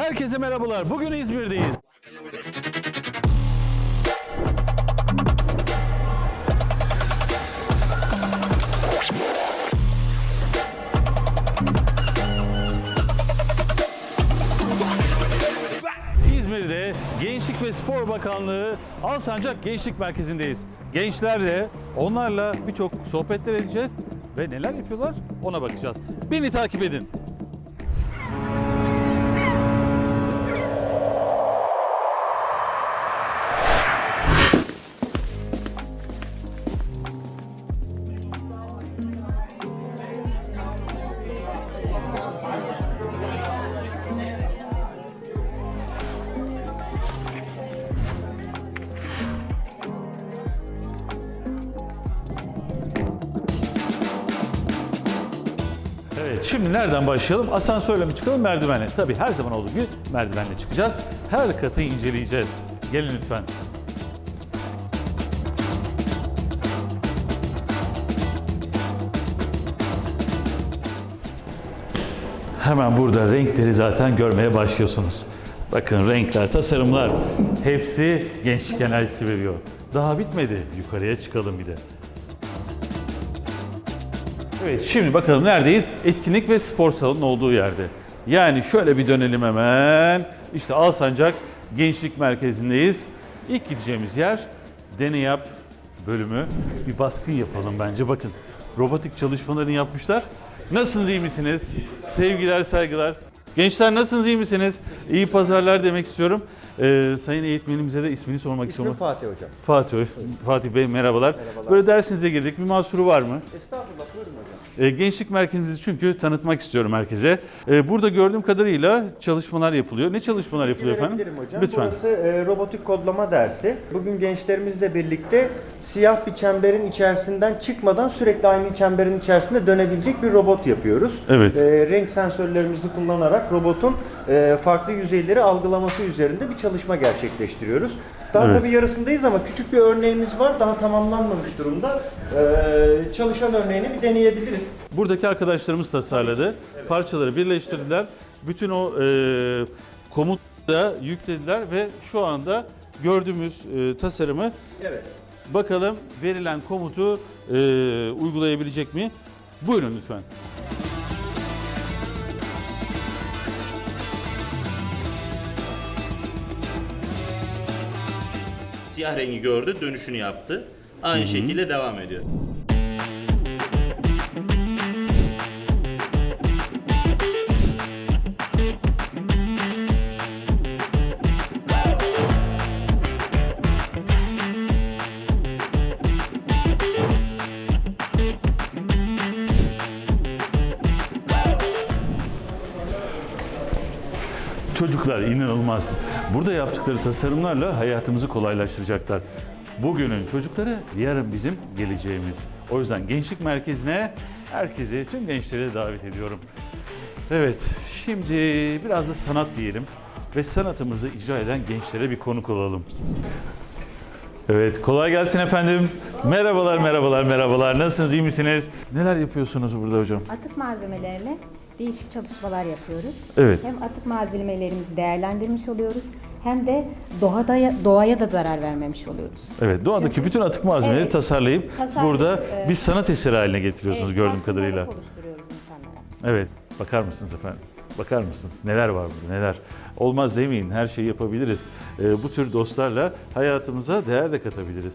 Herkese merhabalar. Bugün İzmir'deyiz. İzmir'de Gençlik ve Spor Bakanlığı Alsancak Gençlik Merkezi'ndeyiz. Gençlerle, onlarla birçok sohbetler edeceğiz ve neler yapıyorlar ona bakacağız. Beni takip edin. Şimdi nereden başlayalım? Asansörle mi çıkalım, merdivenle? Tabii her zaman olduğu gibi merdivenle çıkacağız. Her katı inceleyeceğiz. Gelin lütfen. Hemen burada renkleri zaten görmeye başlıyorsunuz. Bakın renkler, tasarımlar hepsi gençlik enerjisi veriyor. Daha bitmedi. Yukarıya çıkalım bir de. Evet şimdi bakalım neredeyiz? Etkinlik ve spor salonunun olduğu yerde. Yani şöyle bir dönelim hemen. İşte Alsancak Gençlik Merkezi'ndeyiz. İlk gideceğimiz yer Deney Yap bölümü. Bir baskın yapalım bence. Bakın robotik çalışmalarını yapmışlar. Nasılsınız iyi misiniz? Sevgiler saygılar. Gençler nasılsınız iyi misiniz? İyi pazarlar demek istiyorum. Ee, sayın eğitmenimize de ismini sormak İsmim istiyorum. Fatih Hocam. Fatih, Fatih Bey merhabalar. Böyle dersinize girdik. Bir mahsuru var mı? Estağfurullah buyurun hocam. E, Gençlik merkezimizi çünkü tanıtmak istiyorum herkese. E, Burada gördüğüm kadarıyla çalışmalar yapılıyor. Ne çalışmalar yapılıyor efendim? Hocam. Lütfen. Burası e, robotik kodlama dersi. Bugün gençlerimizle birlikte siyah bir çemberin içerisinden çıkmadan sürekli aynı çemberin içerisinde dönebilecek bir robot yapıyoruz. Evet. E, renk sensörlerimizi kullanarak robotun e, farklı yüzeyleri algılaması üzerinde bir çalışma gerçekleştiriyoruz. Daha Evet. tabii yarısındayız ama küçük bir örneğimiz var. Daha tamamlanmamış durumda. E, çalışan örneğini bir deneyebiliriz. Buradaki arkadaşlarımız tasarladı. Parçaları birleştirdiler. Bütün o e, komutu da yüklediler ve şu anda gördüğümüz e, tasarımı Evet. bakalım verilen komutu e, uygulayabilecek mi? Buyurun lütfen. Siyah rengi gördü, dönüşünü yaptı. Aynı şekilde devam ediyor. Çocuklar inanılmaz. Burada yaptıkları tasarımlarla hayatımızı kolaylaştıracaklar. Bugünün çocukları yarın bizim geleceğimiz. O yüzden gençlik merkezine herkesi, tüm gençleri davet ediyorum. Evet, şimdi biraz da sanat diyelim ve sanatımızı icra eden gençlere bir konuk olalım. Evet, kolay gelsin efendim. Merhabalar, merhabalar, merhabalar. Nasılsınız, iyi misiniz? Neler yapıyorsunuz burada hocam? Atık malzemelerle değişik çalışmalar yapıyoruz. Evet. Hem atık malzemelerimizi değerlendirmiş oluyoruz hem de doğada doğaya da zarar vermemiş oluyoruz. Evet, doğadaki Çünkü- bütün atık malzemeleri Evet. tasarlayıp, Tasarlayıp, burada e, bir sanat eseri haline getiriyorsunuz Evet, gördüğüm kadarıyla. oluşturuyoruz insanlara. Evet, bakar mısınız efendim? Bakar mısınız? Neler var burada, neler? Olmaz demeyin, her şeyi yapabiliriz. Ee, bu tür dostlarla hayatımıza değer de katabiliriz.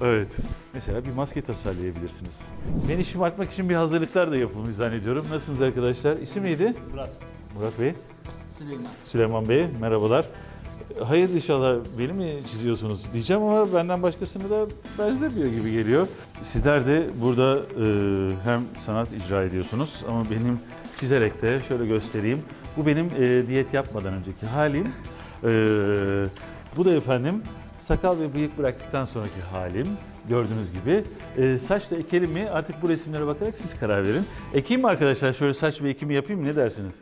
Evet, mesela bir maske tasarlayabilirsiniz. Beni şımartmak için bir hazırlıklar da yapılmış zannediyorum. Nasılsınız arkadaşlar? İsim neydi? Murat. Murat Bey. Süleyman. Süleyman Bey, merhabalar. Hayır inşallah beni mi çiziyorsunuz diyeceğim ama benden başkasını da benzemiyor gibi geliyor. Sizler de burada e, hem sanat icra ediyorsunuz ama benim çizerek de şöyle göstereyim. Bu benim e, diyet yapmadan önceki halim. E, bu da efendim sakal ve bıyık bıraktıktan sonraki halim. Gördüğünüz gibi. E, saç da ekelim mi? Artık bu resimlere bakarak siz karar verin. Ekeyim mi arkadaşlar? Şöyle saç ve ekimi yapayım mı? Ne dersiniz?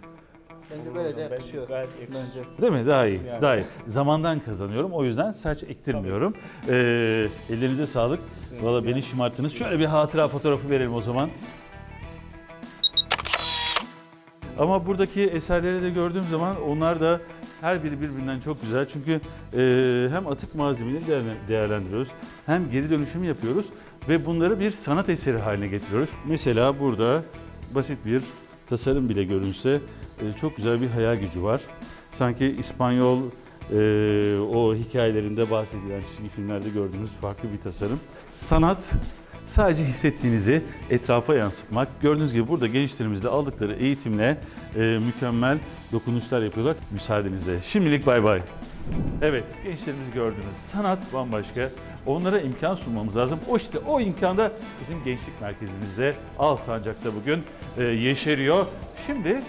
Bence böyle de yakışıyor. Bence. Değil mi? Daha iyi. Daha iyi. Zamandan kazanıyorum. O yüzden saç ektirmiyorum. Ee, ellerinize sağlık. Valla beni şımarttınız. Şöyle bir hatıra fotoğrafı verelim o zaman. Ama buradaki eserleri de gördüğüm zaman onlar da her biri birbirinden çok güzel. Çünkü e, hem atık malzemeleri değerle- değerlendiriyoruz hem geri dönüşüm yapıyoruz ve bunları bir sanat eseri haline getiriyoruz. Mesela burada basit bir tasarım bile görünse e, çok güzel bir hayal gücü var. Sanki İspanyol e, o hikayelerinde bahsedilen çizgi filmlerde gördüğünüz farklı bir tasarım. Sanat sadece hissettiğinizi etrafa yansıtmak. Gördüğünüz gibi burada gençlerimizle aldıkları eğitimle e, mükemmel dokunuşlar yapıyorlar. Müsaadenizle. Şimdilik bay bay. Evet, gençlerimizi gördünüz. Sanat bambaşka. Onlara imkan sunmamız lazım. O işte o imkan da bizim gençlik merkezimizde Alsancak'ta bugün e, yeşeriyor. Şimdi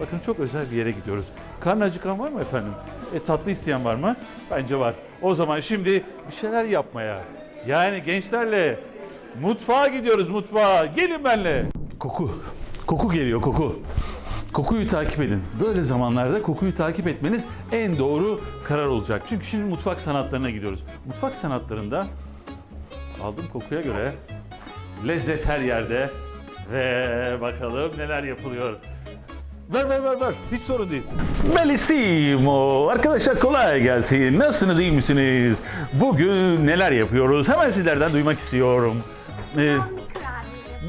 bakın çok özel bir yere gidiyoruz. Karnı acıkan var mı efendim? E, tatlı isteyen var mı? Bence var. O zaman şimdi bir şeyler yapmaya. Yani gençlerle mutfağa gidiyoruz mutfağa. Gelin benimle. Koku. Koku geliyor koku. Kokuyu takip edin. Böyle zamanlarda kokuyu takip etmeniz en doğru karar olacak. Çünkü şimdi mutfak sanatlarına gidiyoruz. Mutfak sanatlarında aldığım kokuya göre lezzet her yerde ve bakalım neler yapılıyor. Ver ver ver ver. Hiç sorun değil. Bellissimo. Arkadaşlar kolay gelsin. Nasılsınız? iyi misiniz? Bugün neler yapıyoruz? Hemen sizlerden duymak istiyorum. Ee,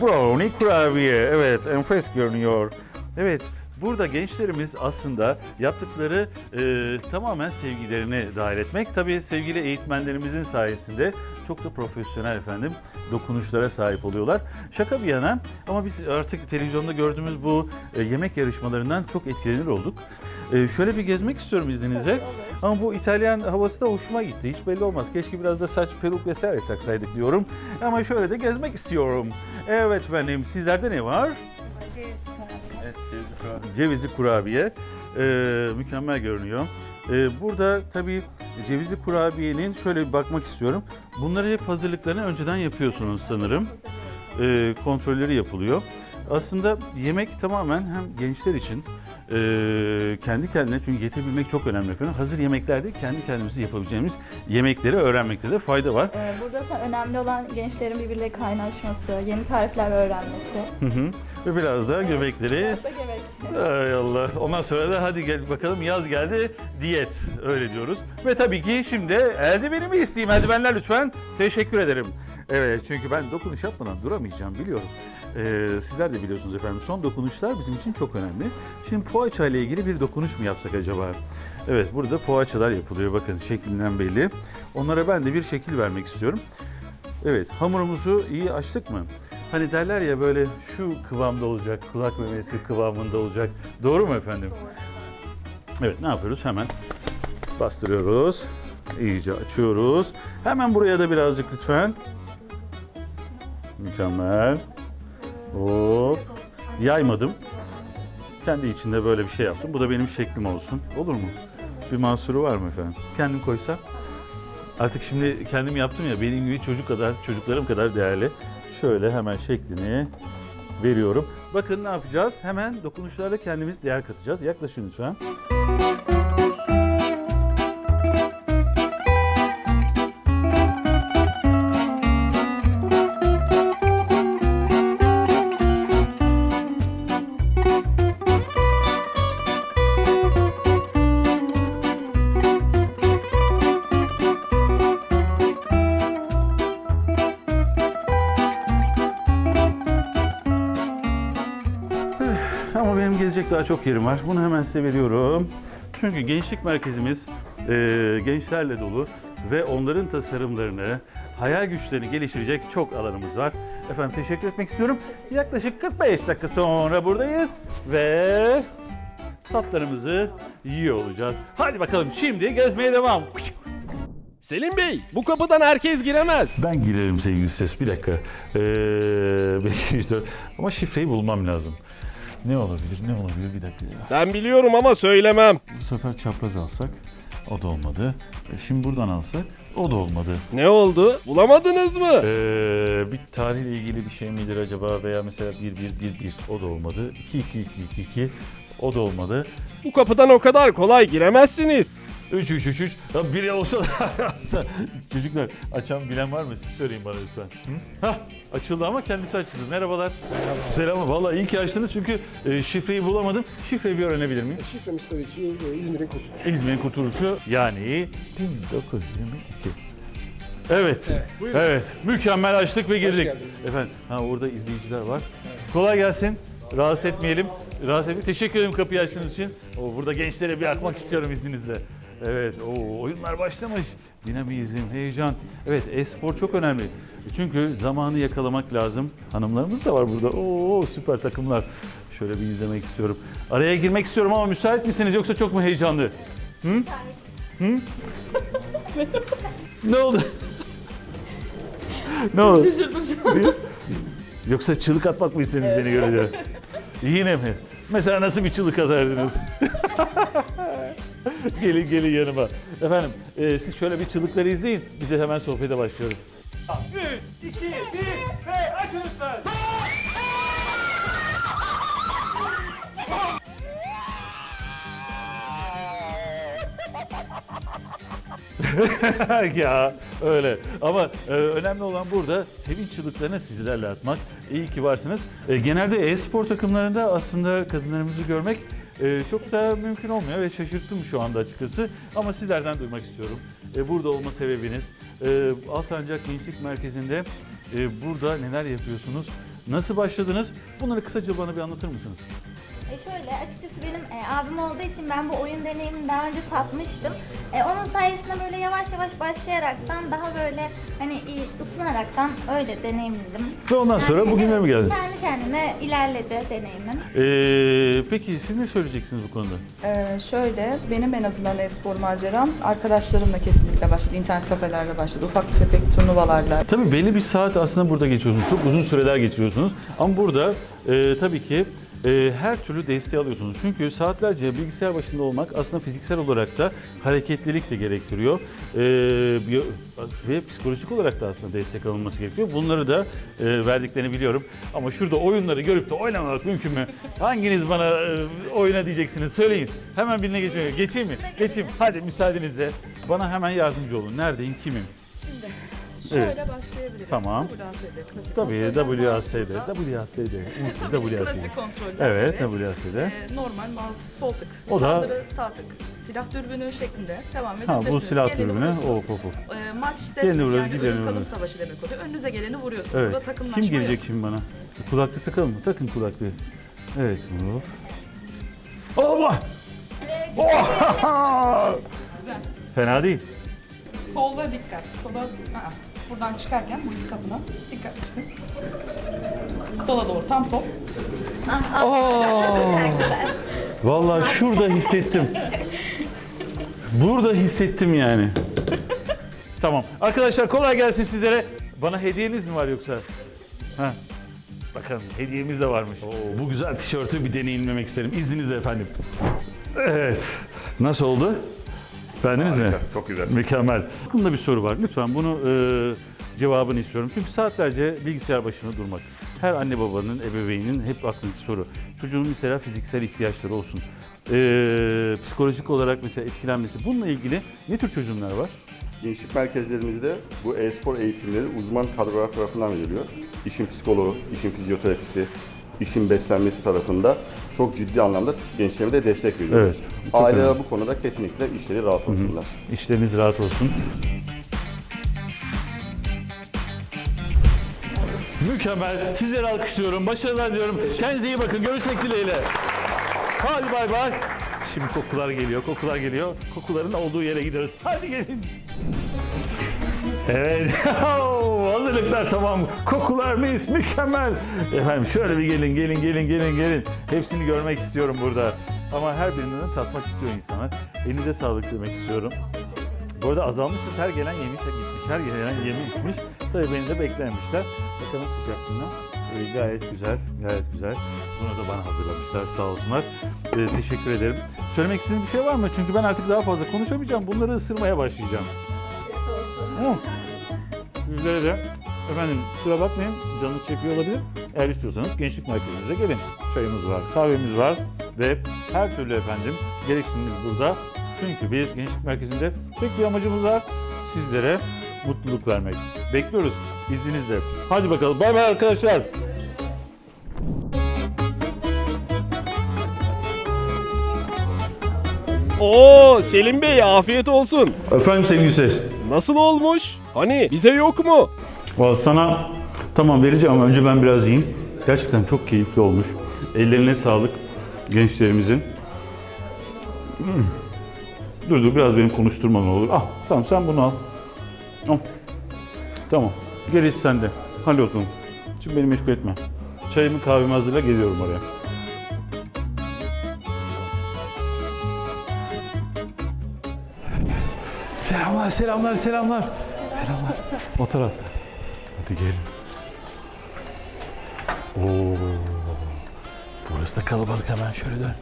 Brownie kurabiye. Evet, enfes görünüyor. Evet, burada gençlerimiz aslında yaptıkları e, tamamen sevgilerini dahil etmek. Tabii sevgili eğitmenlerimizin sayesinde çok da profesyonel efendim dokunuşlara sahip oluyorlar. Şaka bir yana ama biz artık televizyonda gördüğümüz bu e, yemek yarışmalarından çok etkilenir olduk. E, şöyle bir gezmek istiyorum izninizle. Ama bu İtalyan havası da hoşuma gitti. Hiç belli olmaz. Keşke biraz da saç, peruk vesaire taksaydık diyorum. Ama şöyle de gezmek istiyorum. Evet benim. Sizlerde ne var? Cevizli kurabiye. Ee, mükemmel görünüyor. Ee, burada tabii cevizli kurabiyenin şöyle bir bakmak istiyorum. Bunları hep hazırlıklarını önceden yapıyorsunuz sanırım. Ee, kontrolleri yapılıyor. Aslında yemek tamamen hem gençler için e, kendi kendine çünkü getirebilmek çok önemli efendim. Hazır yemeklerde kendi kendimizi yapabileceğimiz yemekleri öğrenmekte de fayda var. Ee, Burada ise önemli olan gençlerin birbiriyle kaynaşması, yeni tarifler öğrenmesi. Hı hı. Ve biraz da göbekleri Biraz da göbek. Ay Allah. Ondan sonra da hadi gel bakalım yaz geldi diyet öyle diyoruz. Ve tabii ki şimdi eldivenimi isteyeyim. Eldivenler lütfen. Teşekkür ederim. Evet çünkü ben dokunuş yapmadan duramayacağım biliyorum. Ee, sizler de biliyorsunuz efendim son dokunuşlar bizim için çok önemli. Şimdi poğaça ile ilgili bir dokunuş mu yapsak acaba? Evet burada poğaçalar yapılıyor bakın şeklinden belli. Onlara ben de bir şekil vermek istiyorum. Evet hamurumuzu iyi açtık mı? Hani derler ya böyle şu kıvamda olacak, kulak memesi kıvamında olacak. Doğru mu efendim? Evet ne yapıyoruz? Hemen bastırıyoruz. İyice açıyoruz. Hemen buraya da birazcık lütfen. Mükemmel. Hop. Yaymadım. Kendi içinde böyle bir şey yaptım. Bu da benim şeklim olsun. Olur mu? Bir mahsuru var mı efendim? Kendim koysam? Artık şimdi kendim yaptım ya benim gibi çocuk kadar, çocuklarım kadar değerli. Şöyle hemen şeklini veriyorum. Bakın ne yapacağız? Hemen dokunuşlarla kendimiz değer katacağız. Yaklaşın lütfen. Benim gezecek daha çok yerim var. Bunu hemen size veriyorum. Çünkü gençlik merkezimiz e, gençlerle dolu ve onların tasarımlarını, hayal güçlerini geliştirecek çok alanımız var. Efendim teşekkür etmek istiyorum. Yaklaşık 45 dakika sonra buradayız ve tatlarımızı yiyor olacağız. Hadi bakalım şimdi gezmeye devam. Selim Bey, bu kapıdan herkes giremez. Ben girerim sevgili ses. Bir dakika. Ee, ama şifreyi bulmam lazım. Ne olabilir, ne olabilir? Bir dakika ya. Ben biliyorum ama söylemem. Bu sefer çapraz alsak o da olmadı. E, Şimdi buradan alsak o da olmadı. Ne oldu? Bulamadınız mı? Ee, bir tarihle ilgili bir şey midir acaba veya mesela 1 1 1 1 o da olmadı. 2 2 2 2 2 o da olmadı. Bu kapıdan o kadar kolay giremezsiniz. 3 3 3 3. Ya biri olsa da Çocuklar açan bilen var mı? Siz söyleyin bana lütfen. Hı? Hah açıldı ama kendisi açıldı. Merhabalar. Selam. Vallahi iyi ki açtınız çünkü e, şifreyi bulamadım. Şifreyi bir öğrenebilir miyim? Şifremiz tabii ki e, İzmir'in kurtuluşu. İzmir'in kurtuluşu yani 1922. Evet. Evet. Mükemmel açtık ve girdik. geldiniz. Efendim ha orada izleyiciler var. Kolay gelsin. Rahatsız etmeyelim. Rahatsız etmeyelim. Teşekkür ederim kapıyı açtığınız için. O, burada gençlere bir akmak istiyorum izninizle. Evet, o oyunlar başlamış. Dinamizm, heyecan. Evet, e-spor çok önemli. Çünkü zamanı yakalamak lazım. Hanımlarımız da var burada. Oo, süper takımlar. Şöyle bir izlemek istiyorum. Araya girmek istiyorum ama müsait misiniz yoksa çok mu heyecanlı? Hı? Hı? ne oldu? ne oldu? Şaşırdım şu an. Yoksa çığlık atmak mı istediniz beni görünce? Yine mi? Mesela nasıl bir çığlık atardınız? gelin gelin yanıma. Efendim e, siz şöyle bir çığlıkları izleyin. Bize hemen sohbete başlıyoruz. 3, 2, 1 ve açın lütfen. ya öyle. Ama e, önemli olan burada sevinç çığlıklarını sizlerle atmak. İyi ki varsınız. E, genelde e-spor takımlarında aslında kadınlarımızı görmek e, çok da mümkün olmuyor ve şaşırttım şu anda açıkçası. Ama sizlerden duymak istiyorum. E, burada olma sebebiniz. E, Alsancak Gençlik Merkezi'nde e, burada neler yapıyorsunuz? Nasıl başladınız? Bunları kısaca bana bir anlatır mısınız? E şöyle açıkçası benim e, abim olduğu için ben bu oyun deneyimini daha önce tatmıştım. E, onun sayesinde böyle yavaş yavaş başlayaraktan daha böyle hani iyi ısınaraktan öyle deneyimledim. Ve ondan sonra bugünlere mi geldiniz? Kendi kendine ilerledi deneyimim. E, peki siz ne söyleyeceksiniz bu konuda? Ee, şöyle, benim en azından e-spor maceram arkadaşlarımla kesinlikle başladı. İnternet kafelerde başladı. Ufak tefek turnuvalarla. Tabii belli bir saat aslında burada geçiyorsunuz. Çok uzun süreler geçiriyorsunuz. Ama burada e, tabii ki e, her türlü desteği alıyorsunuz. Çünkü saatlerce bilgisayar başında olmak aslında fiziksel olarak da hareketlilik de gerektiriyor. E, ve psikolojik olarak da aslında destek alınması gerekiyor. Bunları da e, verdiklerini biliyorum. Ama şurada oyunları görüp de oynamamak mümkün mü? Hanginiz bana e, oyna diyeceksiniz? Söyleyin. Hemen birine geçeyim. Geçeyim mi? Geçeyim. Hadi müsaadenizle. Bana hemen yardımcı olun. Neredeyim? Kimim? Şimdi şöyle şöyle başlayabiliriz. Tamam. WASD, klasik Tabii kontroller WASD, burada. WASD, Tabii WASD. klasik kontroller. Evet, tabii. WASD. Ee, normal mouse sol tık. O da- Saldırı sağ tık. Silah dürbünü şeklinde devam Ha edebilirsiniz. bu silah Geleni türbünü. vuruyorsunuz. Hop hop hop. Ee, maç Geleni deathmatch vuruyoruz, yani gideni ölüm kalım vuruyoruz. savaşı demek oluyor. Önünüze geleni vuruyorsunuz. Evet. Burada takımlaşma Kim gelecek yok. şimdi bana? Kulaklık takalım mı? Takın kulaklığı. Evet. Hop. Allah! Oha! Fena değil. Solda dikkat. Sola, Aa, buradan çıkarken bu iki kapına dikkat çıkın. Sola doğru tam sol. Çok güzel. Vallahi şurada hissettim. Burada hissettim yani. Tamam. Arkadaşlar kolay gelsin sizlere. Bana hediyeniz mi var yoksa? Ha. Bakalım hediyemiz de varmış. Oo, bu güzel tişörtü bir deneyimlemek isterim. İzninizle efendim. Evet. Nasıl oldu? Beğendiniz mi? Çok güzel. Mükemmel. Aklımda bir soru var. Lütfen bunu e, cevabını istiyorum. Çünkü saatlerce bilgisayar başında durmak. Her anne babanın, ebeveynin hep aklındaki soru. Çocuğun mesela fiziksel ihtiyaçları olsun. E, psikolojik olarak mesela etkilenmesi. Bununla ilgili ne tür çözümler var? Gençlik merkezlerimizde bu e-spor eğitimleri uzman kadrolar tarafından veriliyor. İşin psikoloğu, işin fizyoterapisi, işin beslenmesi tarafında çok ciddi anlamda gençlerime de destek veriyoruz. Evet, çok Aileler önemli. bu konuda kesinlikle işleri rahat olsunlar. İşleriniz rahat olsun. Mükemmel. Sizleri alkışlıyorum. Başarılar diliyorum. Kendinize iyi bakın. Görüşmek dileğiyle. Hadi bay bay. Şimdi kokular geliyor, kokular geliyor. Kokuların olduğu yere gidiyoruz. Hadi gelin. Evet. Hazırlıklar tamam. Kokular mis, mükemmel. Efendim şöyle bir gelin, gelin, gelin, gelin, gelin. Hepsini görmek istiyorum burada. Ama her birinden tatmak istiyor insanlar. Elinize sağlık demek istiyorum. Bu arada azalmışız. Her gelen yemiş ve gitmiş. Her gelen yemiş gitmiş. Tabii beni de beklememişler. Bakalım sıcaklığına. Ee, gayet güzel, gayet güzel. Bunu da bana hazırlamışlar sağ olsunlar. Ee, teşekkür ederim. Söylemek istediğiniz bir şey var mı? Çünkü ben artık daha fazla konuşamayacağım. Bunları ısırmaya başlayacağım. Sizlere de efendim kusura bakmayın canınız çekiyor olabilir. Eğer istiyorsanız gençlik merkezimize gelin. Çayımız var, kahvemiz var ve her türlü efendim gereksinimiz burada Çünkü biz Gençlik Merkezi'nde tek bir amacımız var. Sizlere mutluluk vermek. Bekliyoruz izninizle. Hadi bakalım. Bay bay arkadaşlar. Oo Selim Bey afiyet olsun. Efendim sevgili ses. Nasıl olmuş? Hani bize yok mu? Vallahi sana tamam vereceğim ama önce ben biraz yiyeyim. Gerçekten çok keyifli olmuş. Ellerine sağlık gençlerimizin. Hmm. Dur dur biraz beni konuşturma ne olur. Ah tamam sen bunu al. Al. Tamam. Gerisi sende. Hadi bakalım. Şimdi beni meşgul etme. Çayımı kahvemi hazırla geliyorum oraya. Selamlar, selamlar, selamlar. Selamlar. O tarafta. Hadi gelin. Oo. Burası da kalabalık hemen şöyle dön.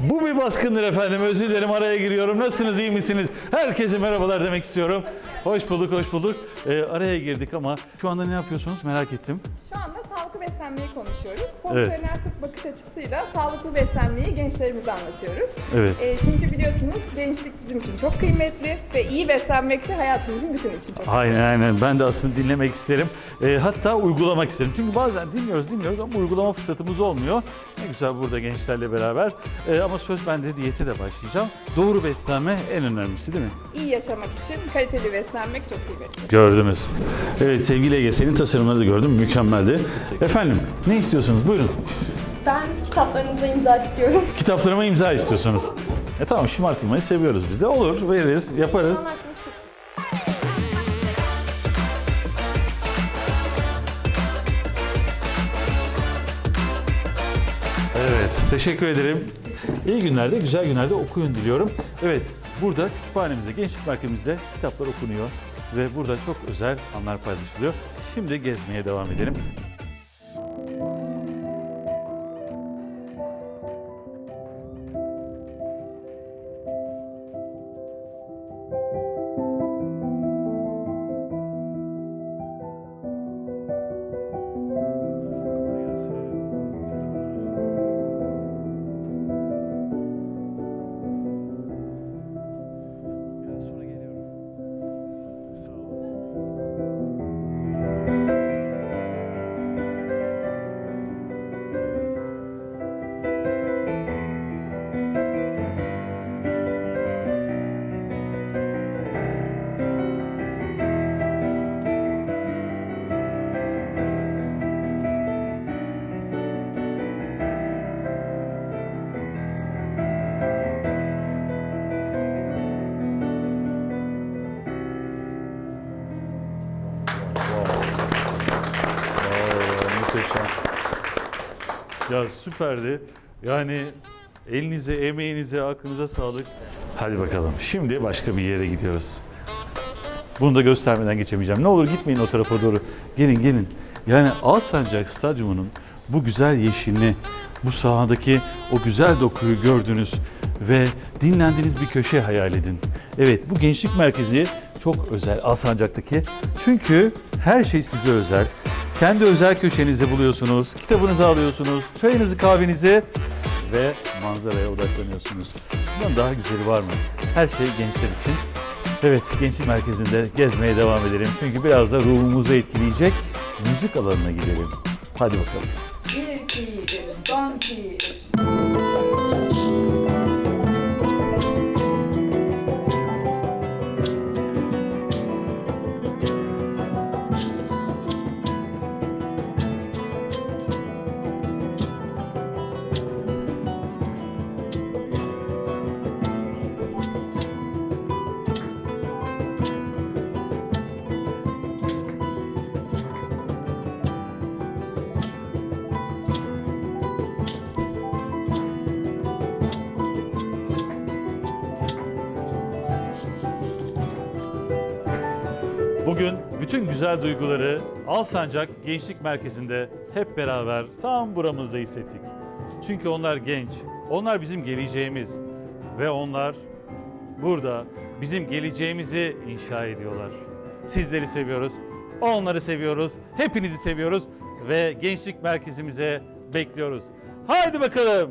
Bu bir baskındır efendim. Özür dilerim araya giriyorum. Nasılsınız, iyi misiniz? Herkese merhabalar demek istiyorum. Hoş bulduk, hoş bulduk. Ee, araya girdik ama şu anda ne yapıyorsunuz merak ettim. Şu anda beslenmeyi konuşuyoruz. Fonksiyonel tıp bakış açısıyla sağlıklı beslenmeyi gençlerimize anlatıyoruz. Evet. Ee, çünkü biliyorsunuz gençlik bizim için çok kıymetli ve iyi beslenmek de hayatımızın bütün için çok Aynen aynen. Ben de aslında dinlemek isterim. Ee, hatta uygulamak isterim. Çünkü bazen dinliyoruz dinliyoruz ama uygulama fırsatımız olmuyor. Ne güzel burada gençlerle beraber. Ee, ama söz bende diyete de başlayacağım. Doğru beslenme en önemlisi değil mi? iyi yaşamak için kaliteli beslenmek çok kıymetli. Gördünüz. Evet sevgili Ege senin tasarımları da gördüm. Mükemmeldi. Efendim ne istiyorsunuz? Buyurun. Ben kitaplarınıza imza istiyorum. Kitaplarıma imza istiyorsunuz. E tamam şımartılmayı seviyoruz biz de. Olur veririz yaparız. Evet, teşekkür ederim. İyi günlerde, güzel günlerde okuyun diliyorum. Evet, burada kütüphanemizde, gençlik merkezimizde kitaplar okunuyor ve burada çok özel anlar paylaşılıyor. Şimdi gezmeye devam edelim. Ya süperdi. Yani elinize, emeğinize, aklınıza sağlık. Hadi bakalım. Şimdi başka bir yere gidiyoruz. Bunu da göstermeden geçemeyeceğim. Ne olur gitmeyin o tarafa doğru. Gelin gelin. Yani Alsancak Stadyumu'nun bu güzel yeşilini, bu sahadaki o güzel dokuyu gördünüz ve dinlendiğiniz bir köşe hayal edin. Evet bu gençlik merkezi çok özel Alsancak'taki. Çünkü her şey size özel. Kendi özel köşenizi buluyorsunuz, kitabınızı alıyorsunuz, çayınızı, kahvenizi ve manzaraya odaklanıyorsunuz. Bundan daha güzeli var mı? Her şey gençler için. Evet, Gençlik Merkezi'nde gezmeye devam edelim. Çünkü biraz da ruhumuzu etkileyecek müzik alanına gidelim. Hadi bakalım. 1, 2, 3, son 2, 3. bütün güzel duyguları Alsancak Gençlik Merkezi'nde hep beraber tam buramızda hissettik. Çünkü onlar genç, onlar bizim geleceğimiz ve onlar burada bizim geleceğimizi inşa ediyorlar. Sizleri seviyoruz, onları seviyoruz, hepinizi seviyoruz ve Gençlik Merkezimize bekliyoruz. Haydi bakalım.